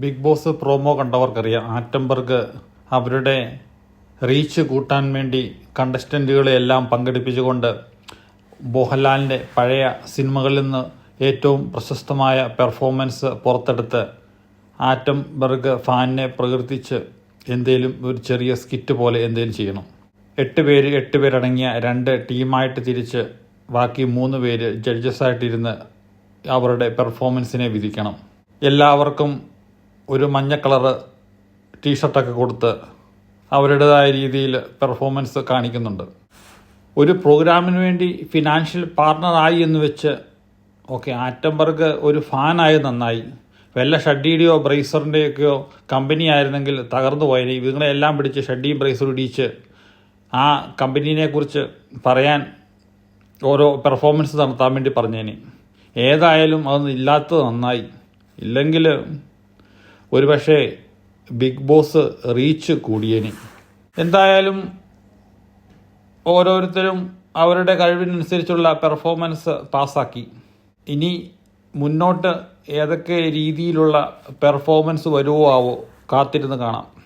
Big Boss promo കണ്ടവർക്കറിയാം. Atomberg അവരുടെ reach കൂട്ടാൻ വേണ്ടി കണ്ടസ്റ്റന്റുകളെ എല്ലാം പങ്കെടുപ്പിച്ചുകൊണ്ട് മോഹൻലാലിന്റെ പഴയ സിനിമകളിൽ നിന്ന് ഏറ്റവും പ്രശസ്തമായ പെർഫോമൻസ് പുറത്തെടുത്ത് ആറ്റംബർഗ് ഫാനിനെ പ്രകീർത്തിച്ച് എന്തേലും ഒരു ചെറിയ സ്കിറ്റ് പോലെ എന്തേലും ചെയ്യണം. എട്ട് പേര് എട്ട് പേരടങ്ങിയ രണ്ട് ടീമായിട്ട് തിരിച്ച് ബാക്കി മൂന്ന് പേര് ജഡ്ജസ് ജഡ്ജസായിട്ടിരുന്ന് അവരുടെ പെർഫോമൻസിനെ വിധിക്കണം. എല്ലാവർക്കും ഒരു മഞ്ഞ കളറ് ടീഷർട്ടൊക്കെ കൊടുത്ത് അവരുടേതായ രീതിയിൽ പെർഫോമൻസ് കാണിക്കുന്നുണ്ട്. ഒരു പ്രോഗ്രാമിന് വേണ്ടി ഫിനാൻഷ്യൽ പാർട്ണറായി എന്ന് വെച്ച് ഓക്കെ ആറ്റംബർഗ് ഒരു ഫാനായി നന്നായി. വല്ല ഷഡ്ഡിയുടെയോ ബ്രേസറിന്റെയൊക്കെയോ കമ്പനി ആയിരുന്നെങ്കിൽ തകർന്നു പോയനെ. ഇതുങ്ങളെ എല്ലാം പിടിച്ച് ഷഡ്ഡിയും ബ്രേസറും ഇടിച്ച് ആ കമ്പനീനെക്കുറിച്ച് പറയാൻ ഓരോ പെർഫോമൻസ് നടത്താൻ വേണ്ടി പറഞ്ഞേനെ. ഏതായാലും അതൊന്നും ഇല്ലാത്തത് നന്നായി. ഇല്ലെങ്കിൽ ഒരുപക്ഷെ ബിഗ് ബോസ് റീച്ച് കൂടിയേനെ. എന്തായാലും ഓരോരുത്തരും അവരുടെ കഴിവിനനുസരിച്ചുള്ള പെർഫോമൻസ് പാസ്സാക്കി. ഇനി മുന്നോട്ട് ഏതൊക്കെ രീതിയിലുള്ള പെർഫോമൻസ് വരുമോ ആവോ കാത്തിരുന്ന് കാണാം.